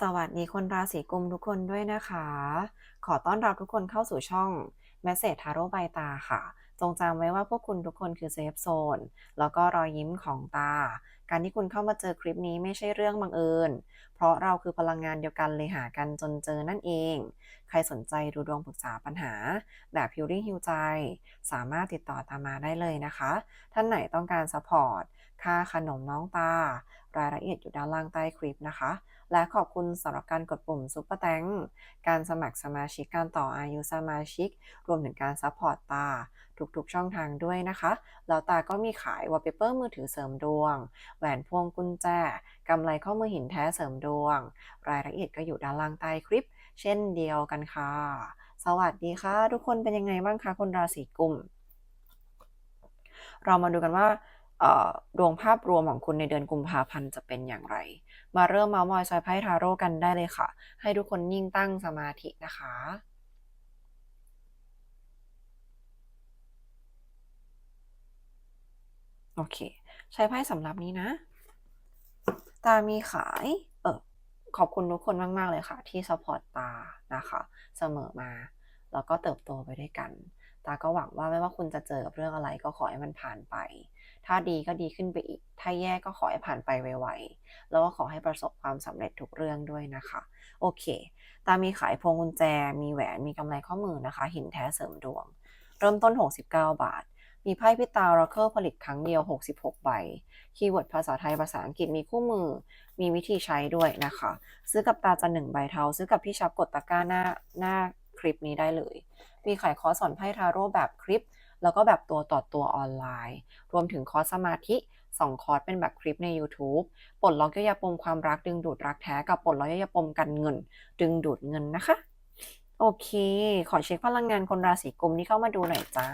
สวัสดีคนราศีกุมทุกคนด้วยนะคะ ขอต้อนรับทุกคนเข้าสู่ช่อง Message Tarot by ตาค่ะ จงจำไว้ว่าพวกคุณทุกคนคือเซฟโซนแล้วก็รอยยิ้มของตา การที่คุณเข้ามาเจอคลิปนี้ไม่ใช่เรื่องบังเอิญ เพราะเราคือพลังงานเดียวกันเลยหากันจนเจอนั่นเอง ใครสนใจดูดวงปรึกษาปัญหา แบบฮิ l ลิ่งฮิวใจ สามารถติดต่อตามมาได้เลยนะคะ ท่านไหนต้องการซัพพอร์ตค่าขนมน้องตารายละเอียดอยู่ด้านล่างใต้คลิปนะคะ และขอบคุณสำหรับการกดปุ่มซุปเปอร์แตงการสมัครสมาชิกการต่ออายุสมาชิก รวมถึงการซัพพอร์ตตา ทุกๆช่องทางด้วยนะคะ แล้วตาก็มีขายวอลเปเปอร์มือถือเสริมดวง แหวนพวงกุญแจกำไรข้อมือหินแท้เสริมดวง รายละเอียดก็อยู่ด้านล่างใต้คลิป เช่นเดียวกันค่ะ สวัสดีค่ะ ทุกคนเป็นยังไงบ้างคะคนราศีกุม เรามาดูกันว่า ดวงภาพรวมของคุณในเดือนกุมภาพันธ์จะเป็นอย่างไร มาเริ่มเมาส์มอยซอยไพ่ทาโร่กันได้เลยค่ะ ให้ทุกคนยิ่งตั้งสมาธินะคะโอเค ใช้ไพ่สำหรับนี้นะ ตามีขาย เออขอบคุณทุกคนมาก ๆ เลยค่ะ ที่สปอร์ตตานะคะ เสมอมา แล้วก็เติบโตไปด้วยกัน ตาก็หวังว่าไม่ว่าคุณจะเจอกับเรื่องอะไรก็ขอให้มันผ่านไป ถ้าดีก็ดีขึ้นไปอีก ถ้าแย่ก็ขอให้ผ่านไปไวๆ แล้วก็ขอให้ประสบความสำเร็จทุกเรื่องด้วยนะคะ โอเค ตามีขายพวงกุญแจ มีแหวน มีกำไรข้อมือนะคะ หินแท้เสริมดวง เริ่มต้น 69 บาท มีไพ่พิตาราเคิลผลิตครั้งเดียว 66 ใบ คีย์เวิร์ดภาษาไทยภาษาอังกฤษมีคู่มือ มีวิธีใช้ด้วยนะคะ ซื้อกับตาจะหนึ่งใบเทา ซื้อกับพี่ชับกดตะกร้าหน้าหน้า ลิปนี้ได้เลยมีขายคอร์สสอนไพ่ทาโร่แบบคลิป แล้วก็แบบตัวต่อตัวออนไลน์ รวมถึงคอร์สสมาธิ2คอร์สเป็นแบบคลิปใน YouTube ปลดล็อกยยาปมความรักดึงดูดรักแท้กับปลดล็อกยยาปมกันเงิน ดึงดูดเงินนะคะ โอเค ขอเช็คพลังงานคนราศีกุมที่เข้ามาดูหน่อยจ้า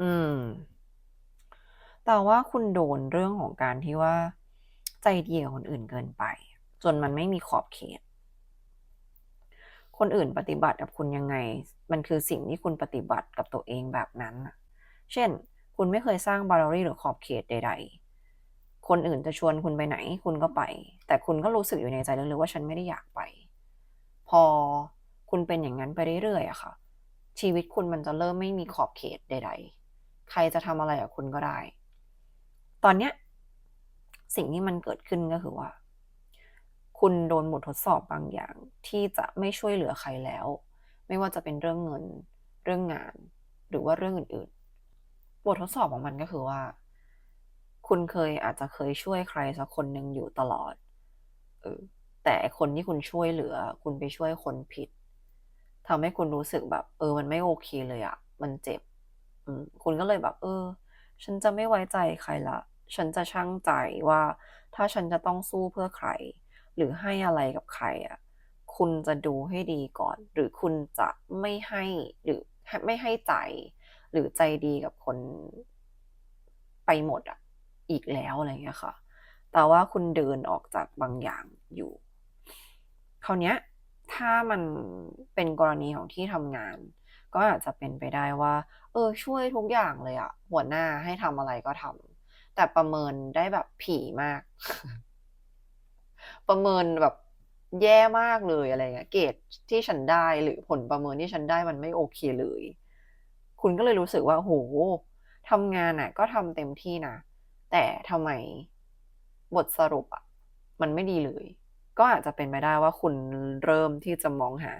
อืม แต่ว่าคุณโดนเรื่องของการที่ว่าใจดีกับคนอื่นเกินไป จนมันไม่มีขอบเขต คนอื่นปฏิบัติกับคุณยังไง มันคือสิ่งที่คุณปฏิบัติกับตัวเองแบบนั้น เช่น คุณไม่เคยสร้างบา u รี่หรือขอบเขตใด ๆ คนอื่นจะชวนคุณไปไหน คุณก็ไป แต่คุณก็รู้สึกอยู่ในใจลึกๆว่าฉันไม่ได้อยากไป พอคุณเป็นอย่างนั้นไปเรื่อยๆอะค่ะ ชีวิตคุณมันจะเริ่มไม่มีขอบเขตใด ๆ ใครจะทำอะไรกับคุณก็ได้ ตอนเนี้ยสิ่งที่มันเกิดขึ้นก็คือว่า คุณโดนบททดสอบบางอย่างที่จะไม่ช่วยเหลือใครแล้ว ไม่ว่าจะเป็นเรื่องเงิน เรื่องงาน หรือว่าเรื่องอื่นๆ บททดสอบของมันก็คือว่า คุณเคยอาจจะเคยช่วยใครสักคนหนึ่งอยู่ตลอดเออแต่คนที่คุณช่วยเหลือ คุณไปช่วยคนผิดทำให้คุณรู้สึกแบบ เออ มันไม่โอเคเลยอะมันเจ็บ อืมคุณก็เลยแบบ เออ ฉันจะไม่ไว้ใจใครละ ฉันจะชั่งใจว่า ถ้าฉันจะต้องสู้เพื่อใคร หรือให้อะไรกับใครอะคุณจะดูให้ดีก่อน หรือคุณจะไม่ให้หรือไม่ให้ใจ หรือใจดีกับคนไปหมดอะ อีกแล้วอะไรเงี้ยค่ะ แต่ว่าคุณเดินออกจากบางอย่างอยู่คราวเนี้ยถ้ามันเป็นกรณีของที่ทำงาน ก็อาจจะเป็นไปได้ว่า เออช่วยทุกอย่างเลยอะหัวหน้าให้ทำอะไรก็ทำ แต่ประเมินได้แบบผีมาก ประเมินแบบแย่มากเลยอะไรเงี้ย เกรดที่ฉันได้หรือผลประเมินที่ฉันได้มันไม่โอเคเลย คุณก็เลยรู้สึกว่าโหทำงานอะก็ทำเต็มที่นะ แต่ทำไมบทสรุปอะมันไม่ดีเลย ก็อาจจะเป็นไปได้ว่าคุณเริ่มที่จะมองหา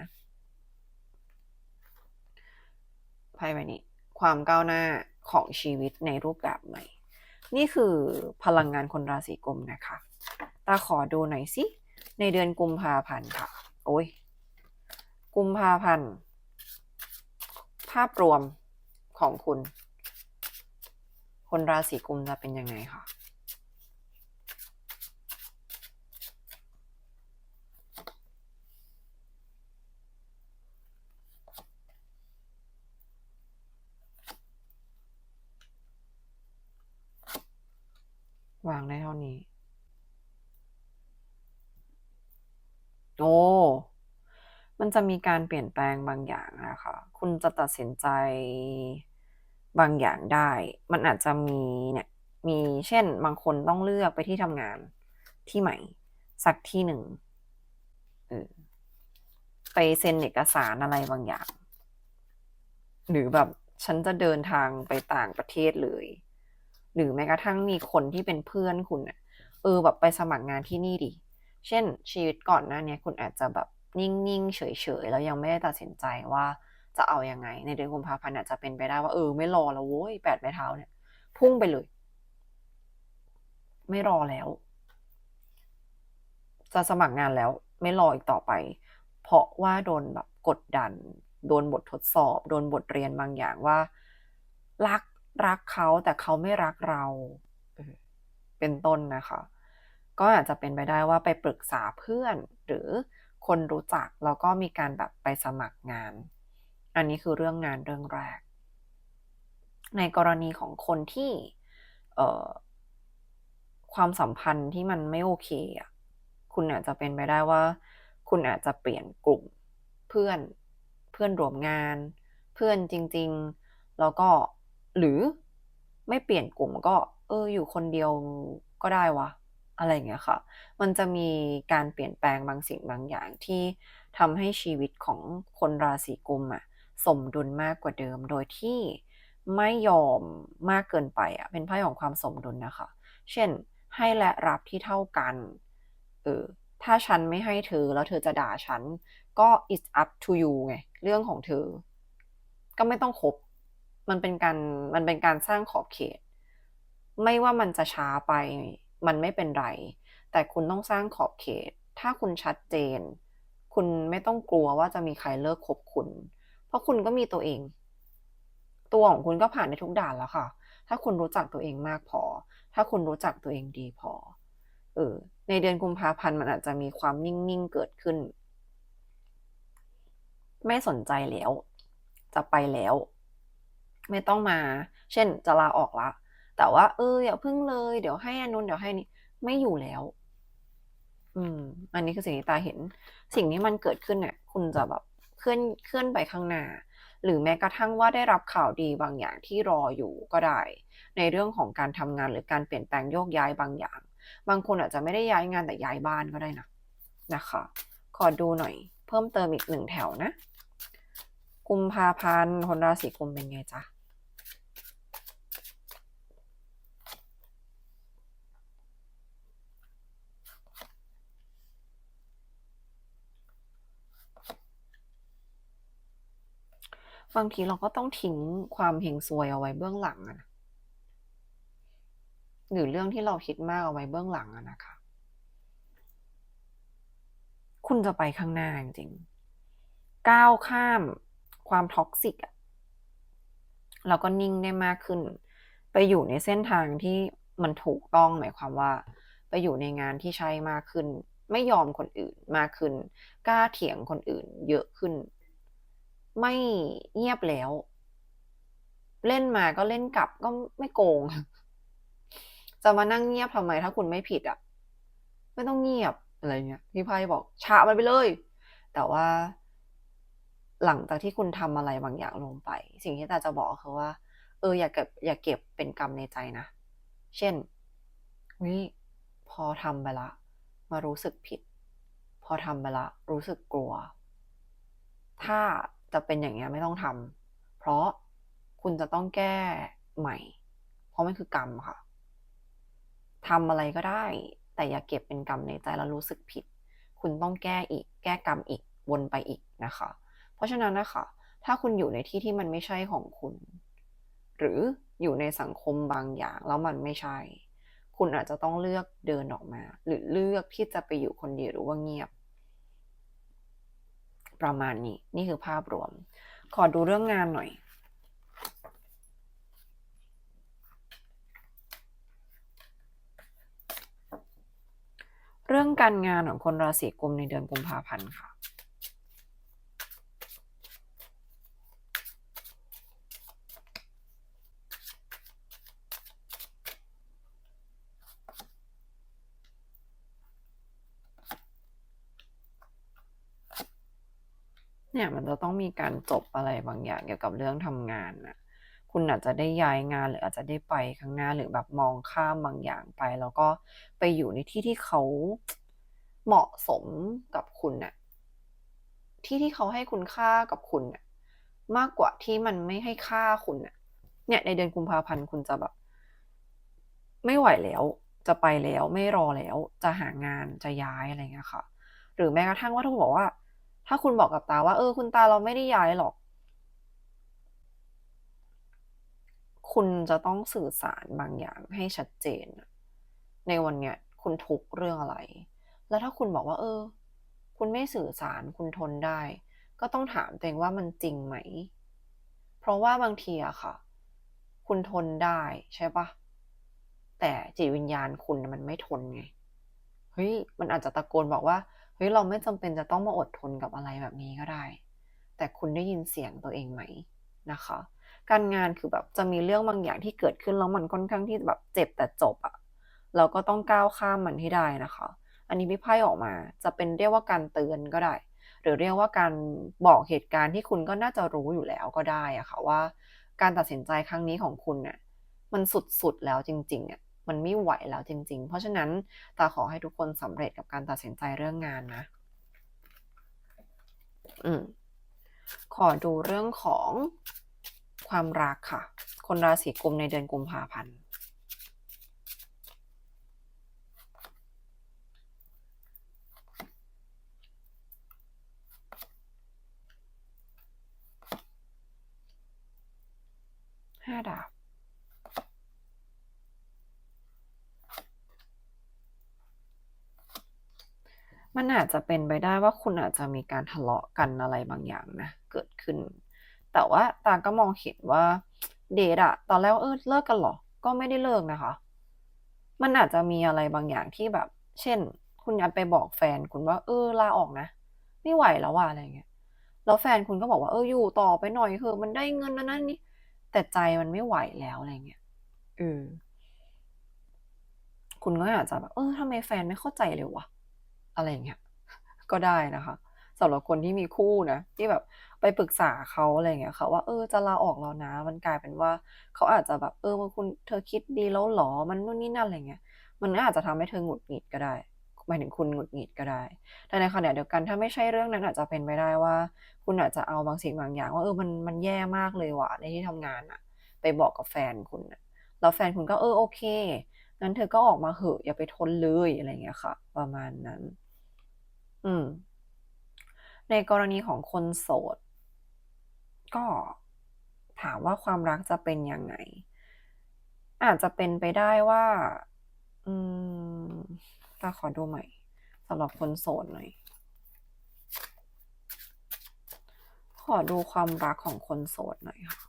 ไพ่ใบนี้ ความก้าวหน้าของชีวิตในรูปแบบใหม่ นี่คือพลังงานคนราศีกุมนะคะตาขอดูหน่อยสิ ในเดือนกุมภาพันธ์ค่ะ โอ้ย กุมภาพันธ์ ภาพรวมของคุณ คนราศีกุมจะเป็นยังไงคะ วางได้เท่านี้ โอ้ มันจะมีการเปลี่ยนแปลงบางอย่างนะคะ คุณจะตัดสินใจบางอย่างได้ มันอาจจะมีเนี่ย มีเช่นบางคนต้องเลือกไปที่ทำงานที่ใหม่ สักที่หนึ่งออไปเซ็นเอกสารอะไรบางอย่าง หรือแบบฉันจะเดินทางไปต่างประเทศเลย หรือแม้กระทั่งมีคนที่เป็นเพื่อนคุณอะเออแบบไปสมัครงานที่นี่ดิ เช่นชีวิตก่อนหน้าเนี้ยคุณอาจจะแบบนิ่งๆเฉยๆแล้วยังไม่ได้ตัดสินใจว่าจะเอายังไง ในเดือนกุมภาพันธ์อาจจะเป็นไปได้ว่าเออไม่รอแล้วโว้ยแปดไม้เท้าเนี่ย พุ่งไปเลย ไม่รอแล้ว จะสมัครงานแล้ว ไม่รออีกต่อไป เพราะว่าโดนแบบกดดัน โดนบททดสอบ โดนบทเรียนบางอย่างว่า รัก รักเขาแต่เขาไม่รักเราเป็นต้นนะคะ ก็อาจจะเป็นไปได้ว่าไปปรึกษาเพื่อน หรือคนรู้จักแล้วก็มีการแบบไปสมัครงาน อันนี้คือเรื่องงานเรื่องแรก ในกรณีของคนที่ความสัมพันธ์ที่มันไม่โอเคอะคุณอาจจะเป็นไปได้ว่า คุณอาจจะเปลี่ยนกลุ่มเพื่อนเพื่อนรวมงาน เพื่อนจริง ๆ แล้วก็ หรือไม่เปลี่ยนกลุ่มก็ เออ อยู่คนเดียวก็ได้วะ อะไรอย่างเงี้ยค่ะ มันจะมีการเปลี่ยนแปลงบางสิ่งบางอย่างที่ทำให้ชีวิตของคนราศีกุมอะสมดุลมากกว่าเดิม โดยที่ไม่ยอมมากเกินไปอะเป็นไพ่ของความสมดุลนะคะ เช่น ให้และรับที่เท่ากัน เออ ถ้าฉันไม่ให้เธอแล้วเธอจะด่าฉัน ก็ it's up to you ไง เรื่องของเธอ ก็ไม่ต้องคบ มันเป็นการมันเป็นการสร้างขอบเขต ไม่ว่ามันจะช้าไป มันไม่เป็นไร แต่คุณต้องสร้างขอบเขต ถ้าคุณชัดเจน คุณไม่ต้องกลัวว่าจะมีใครเลิกคบคุณ เพราะคุณก็มีตัวเอง ตัวของคุณก็ผ่านในทุกด่านแล้วค่ะ ถ้าคุณรู้จักตัวเองมากพอ ถ้าคุณรู้จักตัวเองดีพอ เออ ในเดือนกุมภาพันธ์มันอาจจะมีความนิ่งๆเกิดขึ้น ไม่สนใจแล้ว จะไปแล้ว ไม่ต้องมา เช่นจะลาออกละ แต่ว่า เอออย่าพึ่งเลย เดี๋ยวให้อนนู้นเดี๋ยวให้นี่ไม่อยู่แล้ว อืม อันนี้คือสิ่งที่ตาเห็น สิ่งที่มันเกิดขึ้นเนี่ยคุณจะแบบเคลื่อนเคลื่อนไปข้างหน้า หรือแม้กระทั่งว่าได้รับข่าวดีบางอย่างที่รออยู่ก็ได้ ในเรื่องของการทำงานหรือการเปลี่ยนแปลงโยกย้ายบางอย่าง บางคนอาจจะไม่ได้ย้ายงานแต่ย้ายบ้านก็ได้นะนะคะ ขอดูหน่อย เพิ่มเติมอีกหนึ่งแถวนะกุมภาพันธ์คนราศีกุมเป็นไงจ๊ะ บางทีเราก็ต้องทิ้งความเฮงซวยเอาไว้เบื้องหลังอะนะหรือเรื่องที่เราคิดมากเอาไว้เบื้องหลังอะนะคะ คุณจะไปข้างหน้าจริงๆก้าวข้ามความท็อกซิกอะแล้วก็นิ่งได้มากขึ้น ไปอยู่ในเส้นทางที่มันถูกต้องหมายความว่า ไปอยู่ในงานที่ใช่มากขึ้น ไม่ยอมคนอื่นมากขึ้น กล้าเถียงคนอื่นเยอะขึ้น ไม่เงียบแล้ว เล่นมาก็เล่นกลับก็ไม่โกง จะมานั่งเงียบทำไมถ้าคุณไม่ผิดอะ ไม่ต้องเงียบอะไรเงี้ยพี่ไพ่บอกฉะมันไปเลย แต่ว่า หลังจากที่คุณทำอะไรบางอย่างลงไป สิ่งที่ตาจะบอกคือว่า เอออย่าเก็บ อย่าเก็บเป็นกรรมในใจนะ เช่นวิพอทำไปละ มารู้สึกผิด พอทำไปละ รู้สึกกลัว ถ้า จะเป็นอย่างเงี้ยไม่ต้องทำเพราะคุณจะต้องแก้ใหม่ เพราะมันคือกรรมค่ะทำอะไรก็ได้ แต่อย่าเก็บเป็นกรรมในใจแล้วรู้สึกผิด คุณต้องแก้อีก แก้กรรมอีกวนไปอีกนะคะ เพราะฉะนั้นนะคะ ถ้าคุณอยู่ในที่ที่มันไม่ใช่ของคุณ หรืออยู่ในสังคมบางอย่างแล้วมันไม่ใช่ คุณอาจจะต้องเลือกเดินออกมา หรือเลือกที่จะไปอยู่คนเดียวหรือว่าเงียบ ประมาณนี้ นี่คือภาพรวม ขอดูเรื่องงานหน่อย เรื่องการงานของคนราศีกุมในเดือนกุมภาพันธ์ค่ะ เนี่ยมันจะต้องมีการจบอะไรบางอย่างเกี่ยวกับเรื่องทำงานน่ะคุณอาจจะได้ย้ายงานหรืออาจจะได้ไปข้างหน้าหรือแบบมองข้ามบางอย่างไป แล้วก็ไปอยู่ในที่ที่เขาเหมาะสมกับคุณน่ะที่ที่เขาให้คุณค่ากับคุณน่ะมากกว่าที่มันไม่ให้ค่าคุณน่ะเนี่ยในเดือนกุมภาพันธ์คุณจะแบบ ไม่ไหวแล้ว จะไปแล้วไม่รอแล้ว จะหางานจะย้ายอะไรเงี้ยค่ะ หรือแม้กระทั่งว่าถ้าคุณบอกว่า ถ้าคุณบอกกับตาว่า เออ คุณตาเราไม่ได้ย้ายหรอก คุณจะต้องสื่อสารบางอย่างให้ชัดเจน ในวันเนี้ย คุณทุกเรื่องอะไร แล้วถ้าคุณบอกว่า เออ คุณไม่สื่อสารคุณทนได้ ก็ต้องถามตัวเองว่ามันจริงไหม เพราะว่าบางทีอะค่ะ คุณทนได้ใช่ปล่า?แต่จิตวิญญาณคุณน่ะมันไม่ทนไงเฮ้ยมันอาจจะตะโกนบอกว่า ฮ้ยเราไม่จำเป็นจะต้องมาอดทนกับอะไรแบบนี้ก็ได้ แต่คุณได้ยินเสียงตัวเองไหมนะคะ การงานคือแบบจะมีเรื่องบางอย่างที่เกิดขึ้นแล้วมันค่อนข้างที่แบบเจ็บแต่จบอะเราก็ต้องก้าวข้ามมันให้ได้นะคะ อันนี้มีไพ่ออกมาจะเป็นเรียกว่าการเตือนก็ได้ หรือเรียกว่าการบอกเหตุการณ์ที่คุณก็น่าจะรู้อยู่แล้วก็ได้อะค่ะว่า การตัดสินใจครั้งนี้ของคุณน่ะมันสุดๆแล้วจริงๆอะ มันไม่ไหวแล้วจริง ๆ เพราะฉะนั้นตาขอให้ทุกคนสำเร็จกับการตัดสินใจเรื่องงานนะ อืม ขอดูเรื่องของความรักค่ะ คนราศีกุมในเดือนกุมภาพันธ์5ดาบ มันอาจจะเป็นไปได้ว่าคุณอาจจะมีการทะเลาะกันอะไรบางอย่างนะ เกิดขึ้น แต่ว่าตาก็มองเห็นว่าเดทอะตอนแรกว่าเออเลิกกันเหรอ?ก็ไม่ได้เลิกนะคะ มันอาจจะมีอะไรบางอย่างที่แบบ เช่น คุณอาจไปบอกแฟนคุณว่า เออลาออกนะ ไม่ไหวแล้วอะอะไรเงี้ย แล้วแฟนคุณก็บอกว่าเอออยู่ต่อไปหน่อยเหอะมันได้เงินนั่นนั่นนี่ แต่ใจมันไม่ไหวแล้วอะไรเงี้ยเออคุณก็อาจจะแบบเออทำไมแฟนไม่เข้าใจเลยวะ อะไรอย่างเงี้ยก็ได้นะคะสำหรับคนที่มีคู่นะที่แบบไปปรึกษาเขาอะไรเงี้ยค่ะว่าเออจะลาออกแล้วนะ มันกลายเป็นว่าเขาอาจจะแบบเออคุณเธอคิดดีแล้วหรอ?มันนู่นนี่นั่นอะไรเงี้ย มันก็อาจจะทำให้เธอหงุดหงิดก็ได้หมายถึงคุณหงุดหงิดก็ได้ แต่ในขณะเดียวกันถ้าไม่ใช่เรื่องนั้นอาจจะเป็นไปได้ว่า คุณอาจจะเอาบางสิ่งบางอย่าง ว่าเออมันมันแย่มากเลยว่ะในที่ทำงานน่ะไปบอกกับแฟนคุณนะแล้วแฟนคุณก็เออโอเคงั้นเธอก็ออกมาเหอะอย่าไปทนเลยอะไรเงี้ยค่ะ ประมาณนั้น อืม ในกรณีของคนโสด ก็ถามว่าความรักจะเป็นยังไง อาจจะเป็นไปได้ว่า อืมตาขอดูใหม่สำหรับคนโสดหน่อย ขอดูความรักของคนโสดหน่อยค่ะ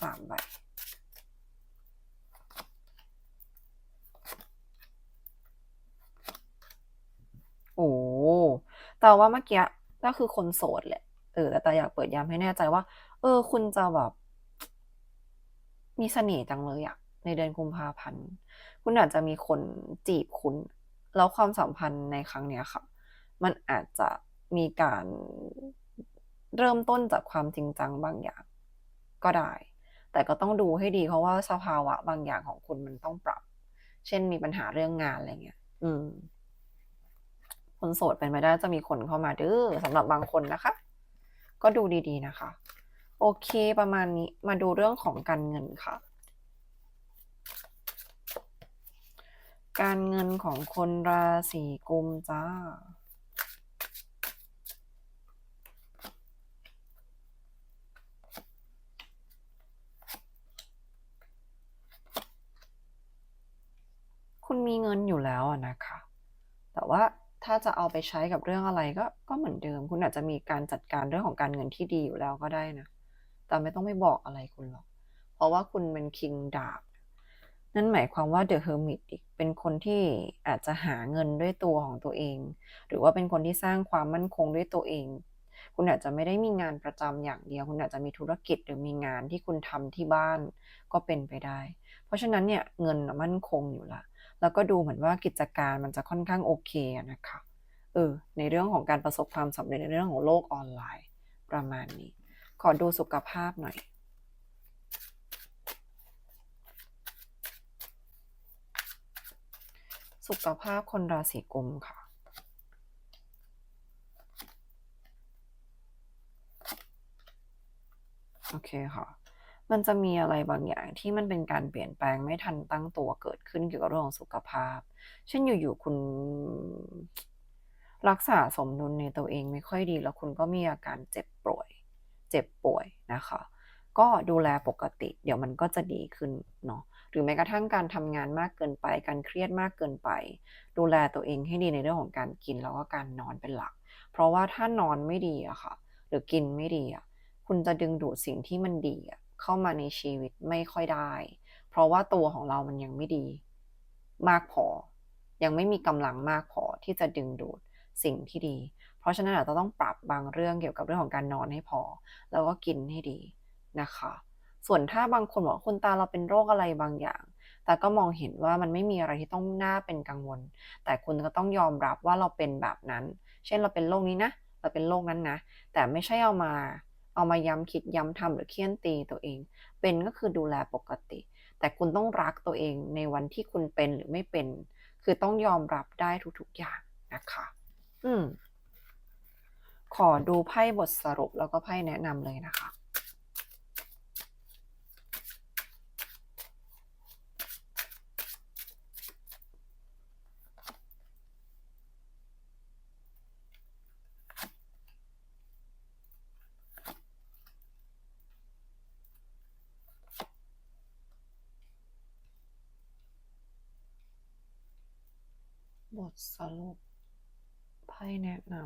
3ใบ โอ้โฮตาว่าเมื่อกี้ก็คือคนโสดแหละ เออ แต่ตาอยากเปิดย้ำให้แน่ใจว่า เออ คุณจะแบบ มีเสน่ห์จังเลยอะในเดือนกุมภาพันธ์ คุณอาจจะมีคนจีบคุณ แล้วความสัมพันธ์ในครั้งเนี้ยค่ะ มันอาจจะมีการเริ่มต้นจากความจริงจังบางอย่าง ก็ได้ แต่ก็ต้องดูให้ดีเพราะว่าสภาวะบางอย่างของคุณมันต้องปรับ เช่นมีปัญหาเรื่องงานอะไรเงี้ย อืม คนโสดเป็นไปได้จะมีคนเข้ามาเด้อสำหรับบางคนนะคะ ก็ดูดีๆนะคะ โอเคประมาณนี้มาดูเรื่องของการเงินค่ะ การเงินของคนราศีกุมจ้ะคุณมีเงินอยู่แล้วนะคะ แต่ว่า ถ้าจะเอาไปใช้กับเรื่องอะไรก็ก็เหมือนเดิม คุณอาจจะมีการจัดการเรื่องของการเงินที่ดีอยู่แล้วก็ได้นะ แต่ไม่ต้องไปบอกอะไรคุณหรอก เพราะว่าคุณเป็น King ดาบ นั่นหมายความว่า The Hermit อีกเป็นคนที่อาจจะหาเงินด้วยตัวของตัวเอง หรือว่าเป็นคนที่สร้างความมั่นคงด้วยตัวเอง คุณอาจจะไม่ได้มีงานประจำอย่างเดียว คุณอาจจะมีธุรกิจหรือมีงานที่คุณทำที่บ้านก็เป็นไปได้ เพราะฉะนั้นเนี่ยเงินมั่นคงอยู่ล้ว แล้วก็ดูเหมือนว่ากิจการมันจะค่อนข้างโอเคนะคะเออในเรื่องของการประสบความสำเร็จในเรื่องของโลกออนไลน์ ประมาณนี้ ขอดูสุขภาพหน่อยสุขภาพคนราศีกุมค่ะ โอเคค่ะ มันจะมีอะไรบางอย่างที่มันเป็นการเปลี่ยนแปลงไม่ทันตั้งตัวเกิดขึ้นเกี่ยวกับเรื่องของสุขภาพ เช่นอยู่ๆคุณรักษาสมดุลในตัวเองไม่ค่อยดี แล้วคุณก็มีอาการเจ็บป่วย เจ็บป่วยนะคะ ก็ดูแลปกติ เดี๋ยวมันก็จะดีขึ้นเนาะหรือแม้กระทั่งการทำงานมากเกินไป การเครียดมากเกินไป ดูแลตัวเองให้ดีในเรื่องของการกินแล้วก็การนอนเป็นหลัก เพราะว่าถ้านอนไม่ดีอะค่ะ หรือกินไม่ดีอะคุณจะดึงดูดสิ่งที่มันดีอะ เข้ามาในชีวิตไม่ค่อยได้ เพราะว่าตัวของเรามันยังไม่ดี มากพอ ยังไม่มีกำลังมากพอที่จะดึงดูดสิ่งที่ดี เพราะฉะนั้นอาจจะต้องปรับบางเรื่องเกี่ยวกับเรื่องของการนอนให้พอ แล้วก็กินให้ดีนะคะ ส่วนถ้าบางคนบอกคุณตาเราเป็นโรคอะไรบางอย่าง แต่ก็มองเห็นว่ามันไม่มีอะไรที่ต้องน่าเป็นกังวล แต่คุณก็ต้องยอมรับว่าเราเป็นแบบนั้น เช่นเราเป็นโรคนี้นะ เราเป็นโรคนั้นนะ แต่ไม่ใช่เอามา เอามาย้ำคิดย้ำทำหรือเคี่ยนตีตัวเอง เป็นก็คือดูแลปกติ แต่คุณต้องรักตัวเองในวันที่คุณเป็นหรือไม่เป็น คือต้องยอมรับได้ทุกๆอย่างนะคะ อืมขอดูไพ่บทสรุปแล้วก็ไพ่แนะนำเลยนะคะ บทสรุปไพ่แนะนำ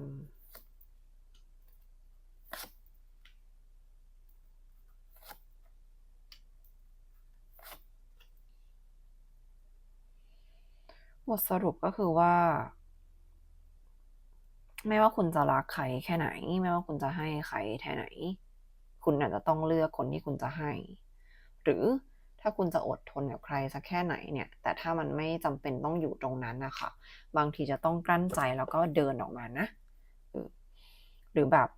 บทสรุปก็คือว่า ไม่ว่าคุณจะรักใครแค่ไหน ไม่ว่าคุณจะให้ใครแค่ไหน คุณอาจจะต้องเลือกคนที่คุณจะให้ หรือ ถ้าคุณจะอดทนกับใครสักแค่ไหนเนี่ย แต่ถ้ามันไม่จำเป็นต้องอยู่ตรงนั้นนะคะ บางทีจะต้องกลั้นใจแล้วก็เดินออกมานะ หรือแบบ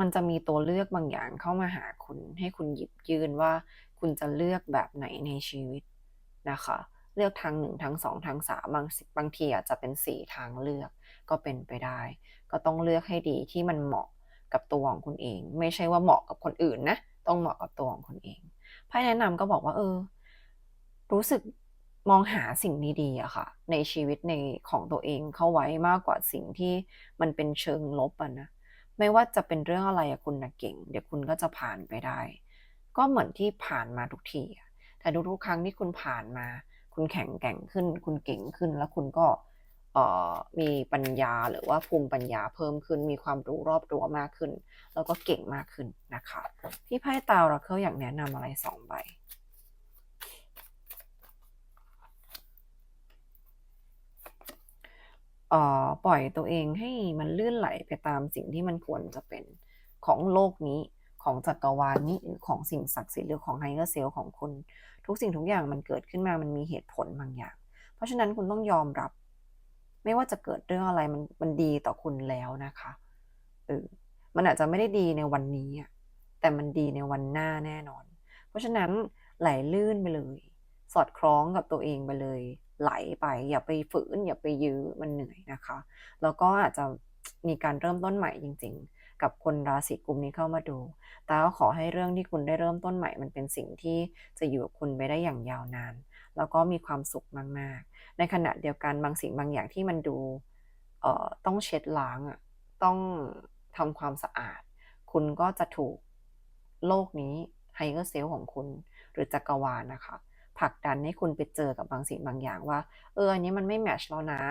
มันจะมีตัวเลือกบางอย่างเข้ามาหาคุณ ให้คุณหยิบยืนว่าคุณจะเลือกแบบไหนในชีวิตนะคะ เลือกทางหนึ่งทางสองทางสามบางบางทีอาจจะเป็นสี่ทางเลือกก็เป็นไปได้ ก็ต้องเลือกให้ดีที่มันเหมาะกับตัวของคุณเอง ไม่ใช่ว่าเหมาะกับคนอื่นนะ ต้องเหมาะกับตัวของคุณเอง ไพ่แนะนำก็บอกว่า เออ รู้สึกมองหาสิ่งดีๆอะค่ะ ในชีวิตในของตัวเองเข้าไว้มากกว่าสิ่งที่มันเป็นเชิงลบอะนะไม่ว่าจะเป็นเรื่องอะไรอะคุณนะเก่ง เดี๋ยวคุณก็จะผ่านไปได้ ก็เหมือนที่ผ่านมาทุกทีแต่ทุกๆครั้งที่คุณผ่านมา คุณแข็งแกร่งขึ้น คุณเก่งขึ้นแล้วคุณก็ มีปัญญาหรือว่าภูมิปัญญาเพิ่มขึ้น มีความรู้รอบตัวมากขึ้น แล้วก็เก่งมากขึ้นนะคะพี่ไพ่ตาวเราเขาอยากแนะนำอะไรสองใบปล่อยตัวเองให้มันลื่นไหลไปตามสิ่งที่มันควรจะเป็นของโลกนี้ของจักรวาลนี้หรือของสิ่งศักดิ์สิทธิ์หรือของไฮเออร์เซลของคุณ ทุกสิ่งทุกอย่างมันเกิดขึ้นมามันมีเหตุผลบางอย่าง เพราะฉะนั้นคุณต้องยอมรับ ไม่ว่าจะเกิดเรื่องอะไรมันมันดีต่อคุณแล้วนะคะเออมันอาจจะไม่ได้ดีในวันนี้แต่มันดีในวันหน้าแน่นอน เพราะฉะนั้นไหลลื่นไปเลย สอดคล้องกับตัวเองไปเลย ไหลไปอย่าไปฝืน อย่าไปยื้อมันเหนื่อยนะคะ แล้วก็อาจจะมีการเริ่มต้นใหม่จริง ๆ กับคนราศีกุมนี้เข้ามาดู แต่ก็ขอให้เรื่องที่คุณได้เริ่มต้นใหม่มันเป็นสิ่งที่จะอยู่กับคุณไปได้อย่างยาวนาน แล้วก็มีความสุขมากๆ ในขณะเดียวกันบางสิ่งบางอย่างที่มันดูเอ่อต้องเช็ดล้างอะต้องทำความสะอาด คุณก็จะถูกโลกนี้ไฮเออร์เซลของคุณหรือจักรวาลนะคะผลักดันให้คุณไปเจอกับบางสิ่งบางอย่างว่า เอออันนี้มันไม่แมชแล้วนะ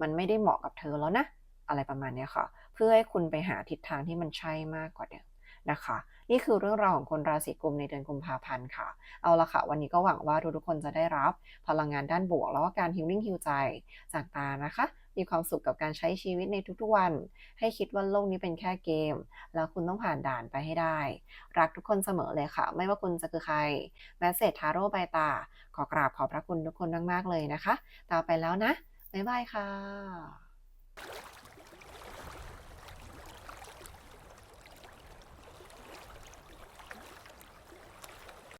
มันไม่ได้เหมาะกับเธอแล้วนะ อะไรประมาณนี้ค่ะ เพื่อให้คุณไปหาทิศทางที่มันใช่มากกว่าเดิม นะคะ นี่คือเรื่องราวของคนราศีกุมในเดือนกุมภาพันธ์ค่ะ เอาละค่ะ วันนี้ก็หวังว่าทุกๆคนจะได้รับพลังงานด้านบวก แล้วก็การฮิลลิ่งฮิลใจจากตานะคะ มีความสุขกับการใช้ชีวิตในทุกๆวัน ให้คิดว่าโลกนี้เป็นแค่เกม แล้วคุณต้องผ่านด่านไปให้ได้ รักทุกคนเสมอเลยค่ะ ไม่ว่าคุณจะคือใครแมสเซจทาโร่ใบตา ขอกราบขอบพระคุณทุกคนมากๆเลยนะคะต่อไปแล้วนะบ๊ายบายค่ะ